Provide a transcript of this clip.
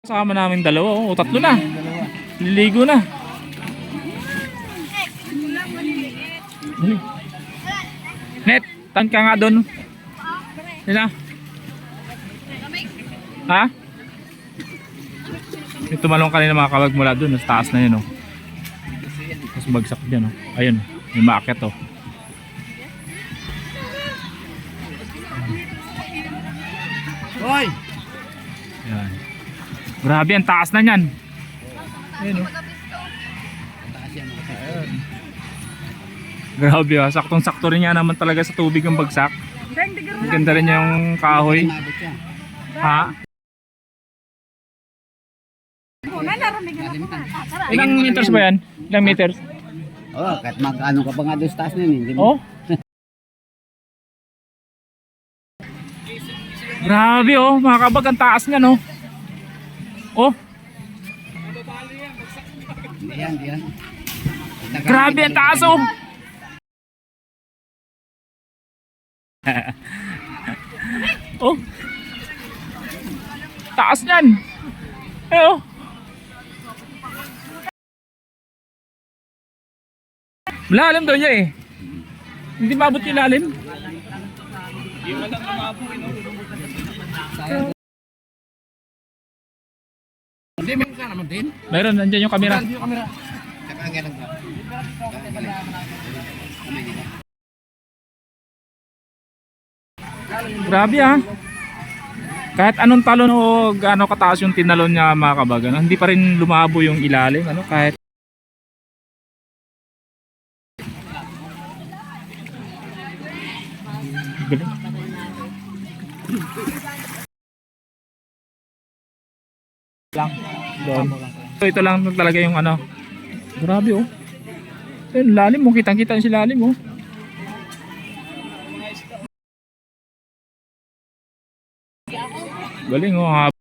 Kasama namin dalawa, oh. O, tatlo na. Liligo na. Net, tan ka nga doon. Sina? Ha? May tumalong kanina mga kabag mula doon. Sa taas na yun, oh. Tapos bagsak dyan, oh. Ayun, may maakyat, oh. Hoy! Yan. Grabe, ang taas na niyan. Ayun, oh. Grabe, ah. Saktong-sakto rin nga naman talaga sa tubig ang bagsak. Ang ganda rin yung kahoy. Ha? Ilang meters ba yan? Ilang meters? Oh, kahit mag-ano ka pa nga doon sa taas na yun. Hindi mo. Oh? Grabe oh, mga kabag, ang taas niya no. Oh, Hindi yan, hindi yan. grabe ang taas oh. oh. Taas niyan. Eh oh. Malalim daw niya eh. Hindi maabot yung lalim. Hindi, meron ka naman din. Meron, nandiyan yung camera. Hindi yung camera. Saka ang ganun ka. Grabe ah. Kahit anong talon o gaano kataas yung tinalon niya mga kabag, ano, hindi pa rin lumabo yung ilalim. Ano, kahit Galing. Lang doon. So, ito lang talaga yung ano. Grabe oh. Ayun, lalim mo, kitang-kita yung silalim oh. Galing oh.